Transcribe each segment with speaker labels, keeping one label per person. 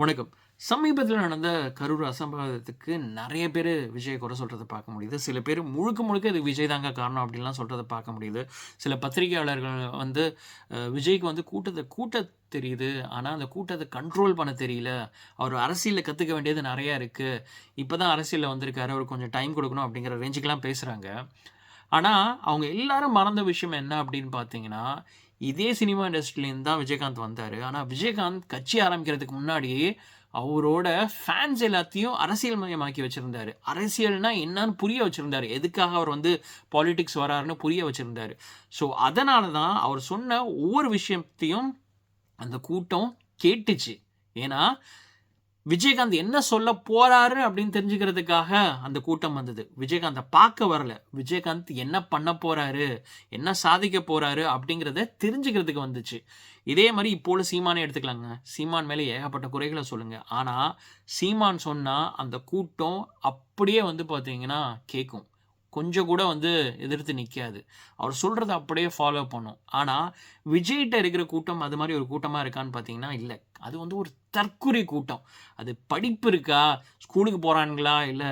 Speaker 1: வணக்கம். சமீபத்தில் நடந்த கரூர் அசம்பாவிதத்துக்கு நிறைய பேர் விஜய் குறை சொல்கிறத பார்க்க முடியுது. சில பேர் முழுக்க முழுக்க இது விஜய் தாங்க காரணம் அப்படின்லாம் சொல்கிறத பார்க்க முடியுது. சில பத்திரிகையாளர்கள் வந்து விஜய்க்கு வந்து கூட்டத்தை கூட்ட தெரியுது. ஆனால் அந்த கூட்டத்தை கண்ட்ரோல் பண்ண தெரியல. அவர் அரசியலில் கற்றுக்க வேண்டியது நிறையா இருக்குது இப்போ தான் அரசியலில் வந்திருக்காரு. அவர் கொஞ்சம் டைம் கொடுக்கணும் அப்படிங்கிற ரேஞ்சுக்கெலாம் பேசுகிறாங்க ஆனால் அவங்க எல்லாரும் மறந்த விஷயம் என்ன அப்படின்னு பார்த்தீங்கன்னா இதே சினிமா இண்டஸ்ட்ரியிலேருந்து தான் விஜயகாந்த் வந்தார். ஆனால் விஜயகாந்த் கட்சி ஆரம்பிக்கிறதுக்கு முன்னாடி அவரோட ஃபேன்ஸ் எல்லாத்தையும் அரசியல் மயமாக்கி வச்சுருந்தாரு. அரசியல்னா என்னன்னு புரிய வச்சுருந்தாரு. எதுக்காக அவர் வந்து பாலிடிக்ஸ் வராருன்னு புரிய வச்சுருந்தாரு. ஸோ அதனால தான் அவர் சொன்ன ஒவ்வொரு விஷயத்தையும் அந்த கூட்டம் கேட்டுச்சு. ஏன்னா விஜயகாந்த் என்ன சொல்ல போறாரு அப்படின்னு தெரிஞ்சுக்கிறதுக்காக அந்த கூட்டம் வந்தது. விஜயகாந்தை பார்க்க வரல. விஜயகாந்த் என்ன பண்ண போறாரு? என்ன சாதிக்க போறாரு? அப்படிங்கிறத தெரிஞ்சுக்கிறதுக்கு வந்துச்சு. இதே மாதிரி இப்போ உள்ள சீமானே எடுத்துக்கலாங்க. சீமான் மேலே ஏகப்பட்ட குறைகளை சொல்லுங்க. ஆனால் சீமான் சொன்னால் அந்த கூட்டம் அப்படியே வந்து பார்த்தீங்கன்னா கேட்கும் கொஞ்சம் கூட வந்து எதிர்த்து நிற்காது அவர் சொல்கிறத அப்படியே ஃபாலோ பண்ணும். ஆனால் விஜய்கிட்ட இருக்கிற கூட்டம் அது மாதிரி ஒரு கூட்டமாக இருக்கான்னு பார்த்தீங்கன்னா இல்லை. அது வந்து ஒரு தற்குறி கூட்டம். அது படிப்பு இருக்கா? ஸ்கூலுக்கு போகிறாங்களா இல்லை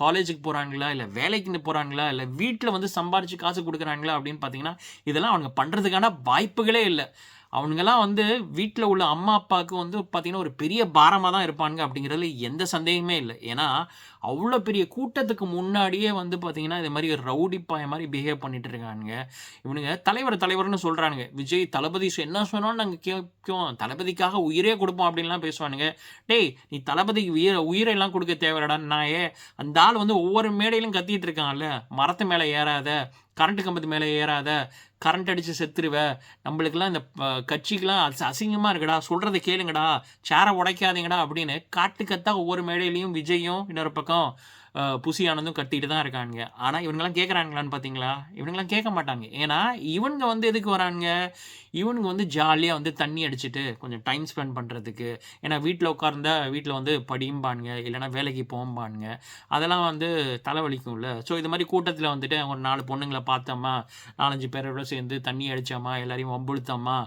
Speaker 1: காலேஜுக்கு போகிறாங்களா இல்லை வேலைக்குன்னு போகிறாங்களா இல்லை வீட்டில் வந்து சம்பாரித்து காசு கொடுக்குறாங்களா அப்படின்னு பார்த்தீங்கன்னா இதெல்லாம் அவங்க பண்ணுறதுக்கான வாய்ப்புகளே இல்லை. அவனுங்கெல்லாம் வந்து வீட்டில் உள்ள அம்மா அப்பாவுக்கு வந்து பார்த்தீங்கன்னா ஒரு பெரிய பாரமாக தான் இருப்பானுங்க அப்படிங்கிறதுல எந்த சந்தேகமே இல்லை. ஏன்னா அவ்வளோ பெரிய கூட்டத்துக்கு முன்னாடியே வந்து பார்த்திங்கன்னா இது மாதிரி ஒரு ரவுடி பாய மாதிரி பிஹேவ் பண்ணிட்டு இருக்கானுங்க. இவனுங்க தலைவர் தலைவர்னு சொல்கிறானுங்க விஜய் தளபதி சொ- என்ன சொன்னாலும் நாங்கள் கேட்கும் தளபதிக்காக உயிரே கொடுப்போம் அப்படின்லாம் பேசுவானுங்க. டேய் நீ தளபதிக்கு உயிர உயிரெல்லாம் கொடுக்க தேவையில்லடா நாயே. அந்த ஆள் வந்து ஒவ்வொரு மேடையிலும் கத்திட்டு இருக்கான்ல. மரத்து மேலே ஏறாத கரண்ட் கம்பத்து மேலே ஏறாத கரண்ட் அடித்து செத்துருவ நம்மளுக்கெல்லாம் இந்த கட்சிக்கெலாம் கட்சிக்கெல்லாம் அசிங்கமாக இருக்குடா சொல்கிறத கேளுங்கடா சேரை உடைக்காதீங்கடா அப்படின்னு காட்டுக்கத்தான் ஒவ்வொரு மேடையிலையும் விஜயும் இன்னொரு பக்கம் புசியானதும் கட்டிட்டு தான் இருக்கானுங்க. ஆனால் இவனுங்களாம் கேட்குறாங்களான்னு பார்த்தீங்களா இவனுங்கெல்லாம் கேட்க மாட்டாங்க ஏன்னா இவனுங்க வந்து எதுக்கு வரானுங்க? இவனுங்க வந்து ஜாலியாக வந்து தண்ணி அடிச்சுட்டு கொஞ்சம் டைம் ஸ்பெண்ட் பண்ணுறதுக்கு ஏன்னா வீட்டில் உட்கார்ந்தா வீட்டில் வந்து படியும்பானுங்க. இல்லைன்னா வேலைக்கு போகும்பானுங்க. அதெல்லாம் வந்து தலைவலிக்கும்ல. ஸோ இது மாதிரி கூட்டத்தில் வந்துட்டு ஒரு நாலு பொண்ணுங்களை பார்த்தோமா? நாலஞ்சு பேரோட சேர்ந்து தண்ணி அடித்தோமா எல்லாரையும் வம்புழுத்தோமா?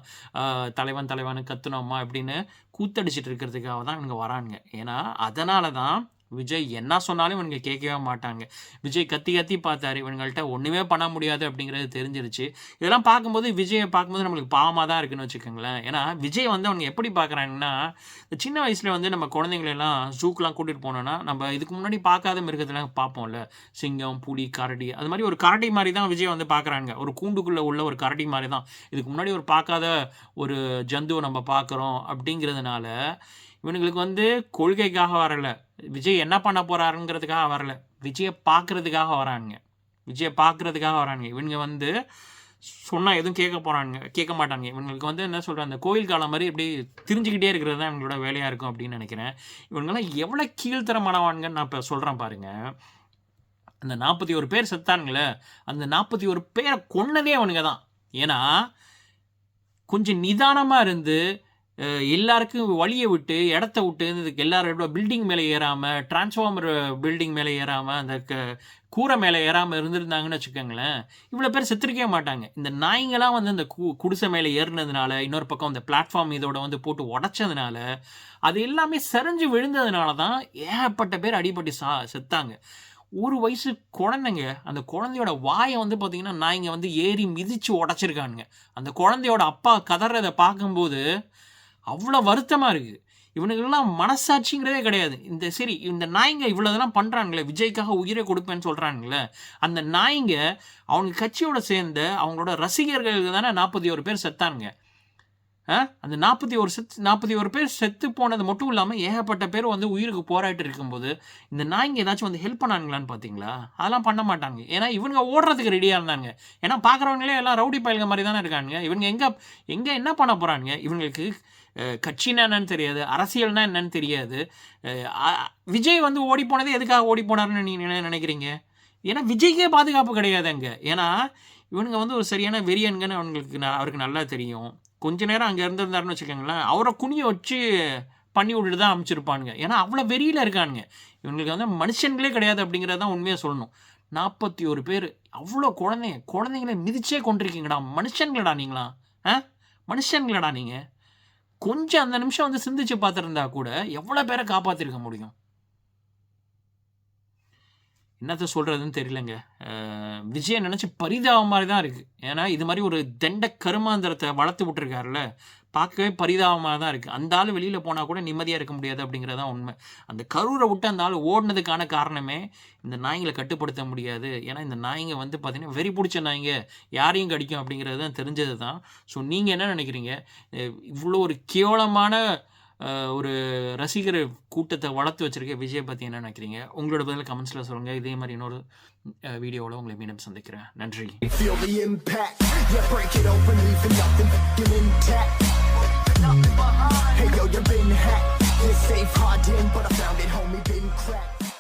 Speaker 1: தலைவன் தலைவனு கத்துனோமா? அப்படின்னு கூத்தடிச்சிட்டு இருக்கிறதுக்காக தான் இவங்க வரானுங்க. ஏன்னா அதனால தான் விஜய் என்ன சொன்னாலும் இவனுங்க கேட்கவே மாட்டாங்க. விஜய் கத்தி கத்தி பார்த்தாரு. இவங்கள்ட்ட ஒன்றுமே பண்ண முடியாது அப்படிங்கிறது தெரிஞ்சிருச்சு. இதெல்லாம் பார்க்கும்போது விஜயை பார்க்கும்போது நம்மளுக்கு பாவமாக தான் இருக்குன்னு வச்சுக்கோங்களேன். ஏன்னா விஜய் வந்து அவங்க எப்படி பார்க்குறாங்கன்னா இந்த சின்ன வயசில் வந்து நம்ம குழந்தைங்களெல்லாம் ஜூக்கெலாம் கூட்டிகிட்டு போனோன்னா நம்ம இதுக்கு முன்னாடி பார்க்காத மிருகத்தெல்லாம் பார்ப்போம்ல. சிங்கம் புலி கரடி அது மாதிரி ஒரு கரடி மாதிரி தான் விஜய் வந்து பார்க்குறாங்க. ஒரு கூண்டுக்குள்ளே உள்ள ஒரு கரடி மாதிரி தான். இதுக்கு முன்னாடி ஒரு பார்க்காத ஒரு ஜந்துவை நம்ம பார்க்குறோம் அப்படிங்கிறதுனால இவனுங்களுக்கு வந்து கொள்கைக்காக வரல. விஜய் என்ன பண்ண போகிறாருங்கிறதுக்காக வரல. விஜயை பார்க்கறதுக்காக வரானுங்க. விஜயை பார்க்குறதுக்காக வரானுங்க. இவனுங்க வந்து சொன்னால் எதுவும் கேட்க போகிறானுங்க கேட்க மாட்டாங்க இவங்களுக்கு வந்து என்ன சொல்கிறேன் அந்த கோயில் காலம் மாதிரி இப்படி திரிஞ்சுக்கிட்டே இருக்கிறது தான் இவங்களோட வேலையாக இருக்கும் அப்படின்னு நினைக்கிறேன். இவங்கெல்லாம் எவ்வளோ கீழ்த்தரமானவானுங்கன்னு நான் இப்போ சொல்கிறேன் பாருங்கள் அந்த நாற்பத்தி ஒரு பேர் செத்தானுங்களே அந்த நாற்பத்தி ஒரு பேரை கொன்னதே அவனுங்க தான். ஏன்னா கொஞ்சம் நிதானமாக இருந்து எல்லாருக்கும் வழியை விட்டு இடத்த விட்டு இதுக்கு எல்லாரோட பில்டிங் மேலே ஏறாமல் டிரான்ஸ்ஃபார்மர் பில்டிங் மேலே ஏறாமல் அந்த க கூரை மேலே ஏறாமல் இருந்திருந்தாங்கன்னு வச்சுக்கோங்களேன் இவ்வளோ பேர் செத்துருக்கவே மாட்டாங்க. இந்த நாய்ங்களாம் வந்து அந்த கு குடிசை மேலே ஏறினதுனால இன்னொரு பக்கம் அந்த பிளாட்ஃபார்ம் இதோட வந்து போட்டு உடச்சதுனால அது எல்லாமே சரிஞ்சு விழுந்ததுனால தான் ஏகப்பட்ட பேர் அடிபட்டு சா செத்தாங்க. ஒரு வயசு குழந்தைங்க அந்த குழந்தையோட வாயை வந்து பார்த்தீங்கன்னா நாய்ங்க வந்து ஏறி மிதித்து உடச்சிருக்கானுங்க. அந்த குழந்தையோட அப்பா கதறதை பார்க்கும்போது அவ்வளோ வருத்தமாக இருக்குது இவனுக்கெல்லாம் மனசாட்சிங்கிறதே கிடையாது. இந்த சரி இந்த நாய்ங்க இவ்வளோ இதெல்லாம் பண்ணுறாங்களே விஜய்க்காக உயிரை கொடுப்பேன்னு சொல்கிறாங்களே அந்த நாய்ங்க அவங்க கட்சியோட சேர்ந்த அவங்களோட ரசிகர்களுக்கு தானே நாற்பத்தி ஒரு பேர் செத்தானுங்க. அந்த நாற்பத்தி ஒரு செத்து நாற்பத்தி ஒரு பேர் செத்து போனது மட்டும் இல்லாமல் ஏகப்பட்ட பேர் வந்து உயிருக்கு போராட்டு இருக்கும்போது இந்த நாய்ங்க ஏதாச்சும் வந்து ஹெல்ப் பண்ணானுங்களான்னு பார்த்தீங்களா அதெல்லாம் பண்ண மாட்டாங்க ஏன்னா இவங்க ஓடுறதுக்கு ரெடியாக இருந்தாங்க ஏன்னா பார்க்குறவங்களே எல்லாம் ரவுடி பயல்க மாதிரி தானே இருக்காங்க இவங்க எங்கே எங்கே என்ன பண்ண போகிறானுங்க இவங்களுக்கு கட்சினா என்னன்னு தெரியாது அரசியல்னா என்னன்னு தெரியாது. விஜய் வந்து ஓடி போனது எதுக்காக ஓடி போனார்னு நீங்கள் நினைக்கிறீங்க? ஏன்னா விஜய்க்கே பாதுகாப்பு கிடையாது அங்கே. ஏன்னா இவனுங்க வந்து ஒரு சரியான வெறியன்கன்னு அவங்களுக்கு அவருக்கு நல்லா தெரியும். கொஞ்ச நேரம் அங்கே இருந்திருந்தாருன்னு வச்சுக்கோங்களேன் அவரை குனிய வச்சு பண்ணி விட்டுட்டு தான் அமைச்சிருப்பானுங்க. ஏன்னா அவ்வளோ வெறியில் இருக்கானுங்க. இவங்களுக்கு வந்து மனுஷங்களே கிடையாது அப்படிங்கிறத தான் உண்மையாக சொல்லணும். நாற்பத்தி ஒரு பேர் அவ்வளோ குழந்தைங்க குழந்தைங்கள மிதிச்சே கொண்டிருக்கீங்கடா மனுஷங்களடா நீங்களா ஆ? மனுஷங்களடா நீங்கள் கொஞ்சம் அந்த நிமிஷம் வந்து சிந்திச்சு பார்த்துருந்தா கூட எவ்வளோ பேரை காப்பாற்றிருக்க முடியும்? என்னத்த சொல்கிறதுன்னு தெரியலங்க. அஹ் விஜயை நினச்சி பரிதாபம் மாதிரி தான் இருக்குது ஏன்னா இது மாதிரி ஒரு தண்ட கருமாந்திரத்தை வளர்த்து விட்டுருக்காருல்ல. பார்க்கவே பரிதாபமாக தான் இருக்குது அந்த ஆள் வெளியில் போனால் கூட நிம்மதியாக இருக்க முடியாது அப்படிங்கிறதான் உண்மை. அந்த கரூரை விட்டு அந்த ஆள் ஓடினதுக்கான காரணமே இந்த நாய்ங்களை கட்டுப்படுத்த முடியாது. ஏன்னா இந்த நாய்ங்க வந்து பார்த்திங்கன்னா வெறி பிடிச்ச நாய்ங்க. யாரையும் கடிக்கும் அப்படிங்கிறது தான் தெரிஞ்சது தான் ஸோ நீங்கள் என்ன நினைக்கிறீங்க? இவ்வளோ ஒரு கேவலமான ஒரு ரசிகர் கூட்டத்தை வளர்த்து வச்சிருக்க விஜய் பற்றி என்ன நினைக்கிறீங்க? உங்களோட பதில் கமெண்ட்ஸில் சொல்லுங்கள் இதே மாதிரி இன்னொரு வீடியோவில் உங்களை மீண்டும் சந்திக்கிறேன். நன்றி.
Speaker 2: Hey yo, you been hacked. Yeah, safe hard in, but I found it, homie, been cracked.